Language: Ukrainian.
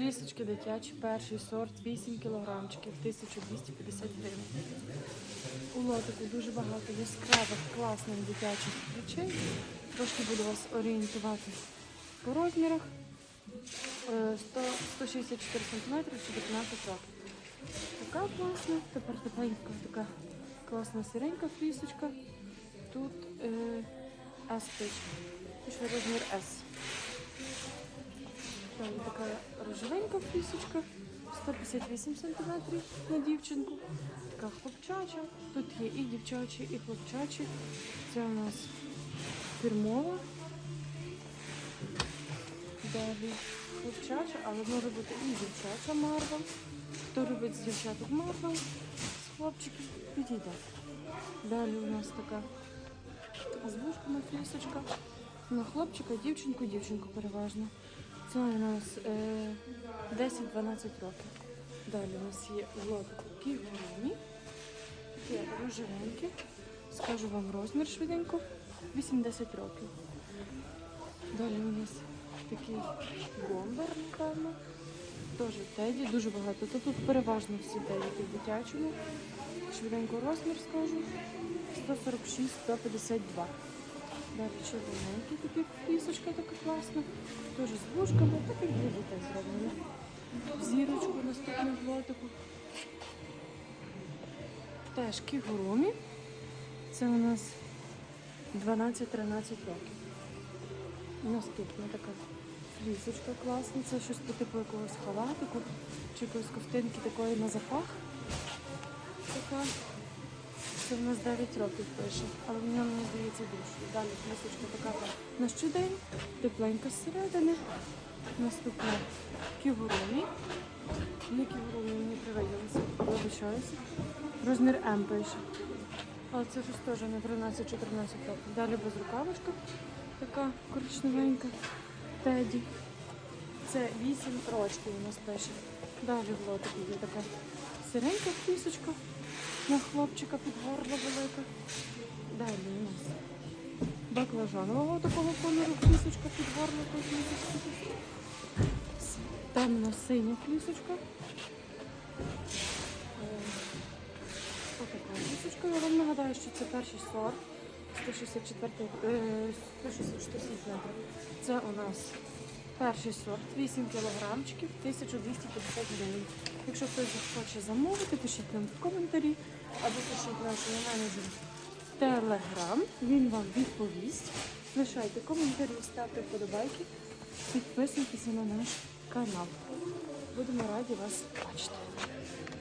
Флісочки дитячі, перший сорт, 8 кілограмчиків, 1250 гривень. У лотику дуже багато яскравих, класних дитячих речей. Трошки буду вас орієнтувати по розмірах. Е, 100, 164 см чи 15 років. Така класна, тепер тепленька така класна сиренька флісочка. Тут е, S пишуть. Пише розмір S. Далі така рожевенька флісочка, 158 см на дівчинку. Така хлопчача. Тут є і дівчачі, і хлопчачі. Це у нас фірмова. Далі хлопчача, але може бути і дівчача марвел. Хто любить з дівчаток марвел, з хлопчиків підійде. Далі у нас така з вушками флісочка. На хлопчика, дівчинку, дівчинку переважно. Це у нас е, 10-12 років. Далі у нас є в лотику кігуруні. Такі рожевенькі. Скажу вам розмір швиденько. 80 років. Далі у нас такий бомбер, напевно. Теж теді, дуже багато. То тут переважно всі тедіки в дитячому. Швиденько розмір скажу. 146-152. Далі червоненький такий флісочка така класна. Теж з вушками, так як для дітей зроблено. Зірочку наступну лотику. Теж кігурумі. Це у нас 12-13 років. Наступна така флісочка класна. Це щось по типу якогось халатику чи якоїсь ковтинки такої на запах. Така. Це в нас 9 років пише, але в ньому мені здається більше. Далі флісочка така на щодень, тепленька зсередини. Наступна кігуромі. Не кігуромі, мені привиділося, вибачаюся. Розмір М пише. Але це щось теж на 13-14 років. Далі безрукавочка, така коричневенька. Теді. Це 8 рочків у нас пише. Далі в лотику є така сиренька флісочка на хлопчика під горло велика. Далі у нас баклажанового такого кольору флісочка під горло флісочка. Темна синя флісочка. Е, Отака флісочка. Я вам нагадаю, що це перший сорт. 164, е, 164 см. Це у нас перший сорт, 8 кілограмчиків, 1250 гривень. Якщо хтось захоче замовити, пишіть нам в коментарі або пишіть нашому менеджеру в телеграм. Він вам відповість. Лишайте коментарі, ставте вподобайки, підписуйтеся на наш канал. Будемо раді вас бачити.